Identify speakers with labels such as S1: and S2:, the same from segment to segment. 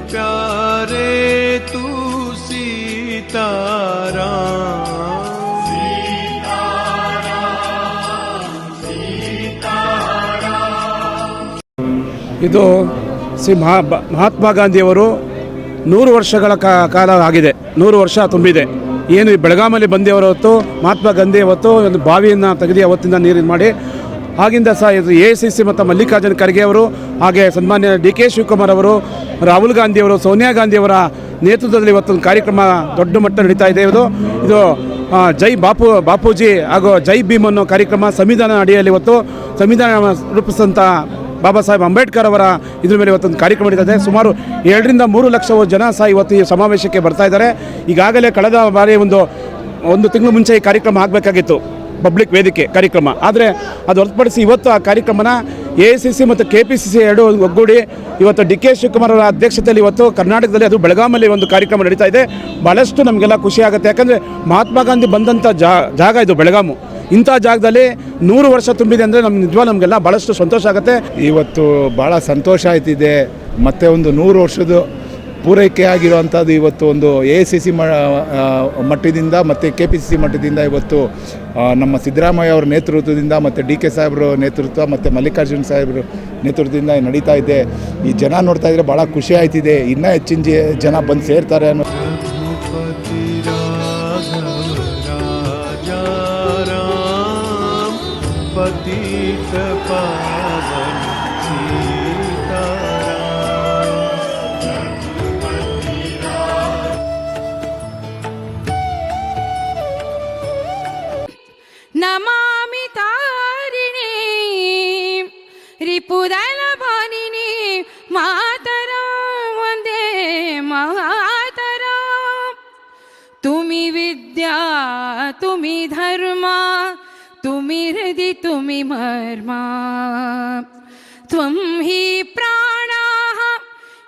S1: प्यारे तू सीताराम
S2: ಇದು ಶ್ರೀ ಮಹಾ ಬ- ಮಹಾತ್ಮ ಗಾಂಧಿಯವರು ನೂರು ವರ್ಷಗಳ ಕಾ- ಕಾಲ ಆಗಿದೆ ನೂರು ವರ್ಷ ತುಂಬಿದೆ ಏನು ಈ ಬೆಳಗಾಮಲ್ಲಿ ಬಂದೇವರು ಹೊತ್ತು ಮಹಾತ್ಮ ಗಾಂಧಿ ಅವತ್ತು ಒಂದು ಬಾವಿಯನ್ನು ತೆಗೆದು ಅವತ್ತಿಂದ ನೀರು ಮಾಡಿ ಆಗಿಂದ ಸಹ ಇದು ಎ ಸಿ ಸಿ ಮತ್ತು ಮಲ್ಲಿಕಾರ್ಜುನ್ ಖರ್ಗೆ ಅವರು ಹಾಗೆ ಸನ್ಮಾನ್ಯ ಡಿ ಕೆ ಶಿವಕುಮಾರ್ ಅವರು, ರಾಹುಲ್ ಗಾಂಧಿಯವರು ಸೋನಿಯಾ ಗಾಂಧಿಯವರ ನೇತೃತ್ವದಲ್ಲಿ ಇವತ್ತೊಂದು ಕಾರ್ಯಕ್ರಮ ದೊಡ್ಡ ಮಟ್ಟ ನಡೀತಾ ಇದೆ. ಇದು ಇದು ಜೈ ಬಾಪು, ಬಾಪೂಜಿ ಹಾಗೂ ಜೈ ಭೀಮ್ ಅನ್ನೋ ಕಾರ್ಯಕ್ರಮ ಸಂವಿಧಾನ ಅಡಿಯಲ್ಲಿ ಇವತ್ತು ಸಂವಿಧಾನ ರೂಪಿಸಿದಂಥ ಬಾಬಾ ಸಾಹೇಬ್ ಅಂಬೇಡ್ಕರ್ ಅವರ ಇದ್ರ ಮೇಲೆ ಇವತ್ತೊಂದು ಕಾರ್ಯಕ್ರಮ ಇದೆ. ಸುಮಾರು ಎರಡರಿಂದ ಮೂರು ಲಕ್ಷ ಜನ ಸಹ ಇವತ್ತು ಈ ಸಮಾವೇಶಕ್ಕೆ ಬರ್ತಾ ಇದ್ದಾರೆ. ಈಗಾಗಲೇ ಕಳೆದ ಬಾರಿ ಒಂದು ಒಂದು ತಿಂಗಳು ಮುಂಚೆ ಈ ಕಾರ್ಯಕ್ರಮ ಆಗಬೇಕಾಗಿತ್ತು. ಪಬ್ಲಿಕ್ ವೇದಿಕೆ ಕಾರ್ಯಕ್ರಮ. ಆದರೆ ಅದು ಹೊರತುಪಡಿಸಿ ಇವತ್ತು ಆ ಕಾರ್ಯಕ್ರಮನ ಎ ಸಿ ಸಿ ಮತ್ತು ಕೆ ಪಿ ಸಿ ಸಿ ಎರಡು ಒಗ್ಗೂಡಿ ಇವತ್ತು ಡಿ ಕೆ ಶಿವಕುಮಾರ್ ಅವರ ಅಧ್ಯಕ್ಷತೆಯಲ್ಲಿ ಇವತ್ತು ಕರ್ನಾಟಕದಲ್ಲಿ ಅದು ಬೆಳಗಾಮಲ್ಲಿ ಒಂದು ಕಾರ್ಯಕ್ರಮ ನಡೀತಾ ಇದೆ. ಭಾಳಷ್ಟು ನಮಗೆಲ್ಲ ಖುಷಿ ಆಗುತ್ತೆ. ಯಾಕಂದರೆ ಮಹಾತ್ಮ ಗಾಂಧಿ ಬಂದಂಥ ಜಾಗ ಇದು ಬೆಳಗಾಮು. ಇಂಥ ಜಾಗದಲ್ಲಿ ನೂರು ವರ್ಷ ತುಂಬಿದೆ ಅಂದರೆ ನಮ್ಗೆ ನಿಜವಾಗ ನಮಗೆಲ್ಲ ಭಾಳಷ್ಟು ಸಂತೋಷ ಆಗುತ್ತೆ.
S3: ಇವತ್ತು ಭಾಳ ಸಂತೋಷ ಆಯ್ತಿದೆ. ಮತ್ತೆ ಒಂದು ನೂರು ವರ್ಷದ ಪೂರೈಕೆ ಆಗಿರುವಂಥದ್ದು ಇವತ್ತು ಒಂದು ಎ ಸಿ ಸಿ ಮಟ್ಟದಿಂದ ಮತ್ತು ಕೆ ಪಿ ಸಿ ಸಿ ಮಟ್ಟದಿಂದ ಇವತ್ತು ನಮ್ಮ ಸಿದ್ದರಾಮಯ್ಯ ಅವರ ನೇತೃತ್ವದಿಂದ ಮತ್ತು ಡಿ ಕೆ ಸಾಹೇಬ್ರು ನೇತೃತ್ವ ಮತ್ತು ಮಲ್ಲಿಕಾರ್ಜುನ್ ಸಾಹೇಬ್ರು ನೇತೃತ್ವದಿಂದ ನಡೀತಾ ಇದೆ. ಈ ಜನ ನೋಡ್ತಾ ಇದ್ರೆ ಭಾಳ ಖುಷಿ ಆಯ್ತಿದೆ. ಇನ್ನೂ ಹೆಚ್ಚಿನ ಜನ ಬಂದು ಸೇರ್ತಾರೆ ಅನ್ನೋ
S4: ಪತಿ ರಿಪುದಲಪಾನಿನಿ ಮಾತರ ವಂದೇ ಮಾತರ ತುಮಿ ವಿದ್ಯಾ ತುಮಿ ಧರ್ಮ ತುಮಿ ಹೃದಿ ತುಮಿ ಮರ್ಮ ತ್ವಂ ಹಿ ಪ್ರಾಣಾಃ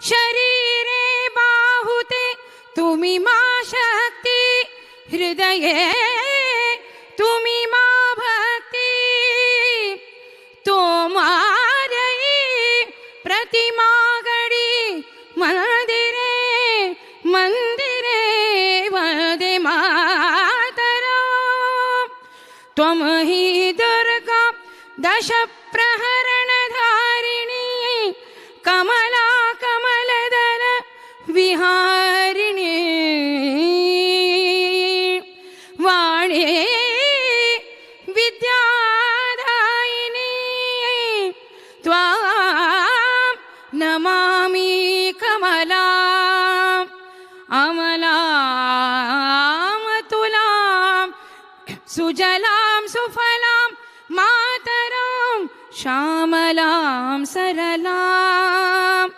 S4: ಶರೀರೆ ಬಾಹುತೆ ತುಮಿ ಮಾ ಶಕ್ತಿ ಹೃದಯೇ ತುಮಿ हि दुर्गा दशप्रहरणधारिणी कमला कमलदल विहारिणी। वाणी विद्यादायिनी त्वां नमामि कमला अमलामतुलां सुजलां सुफलां मातरां श्यामलां सरलां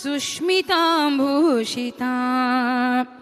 S4: सुष्मितां भूषिताम्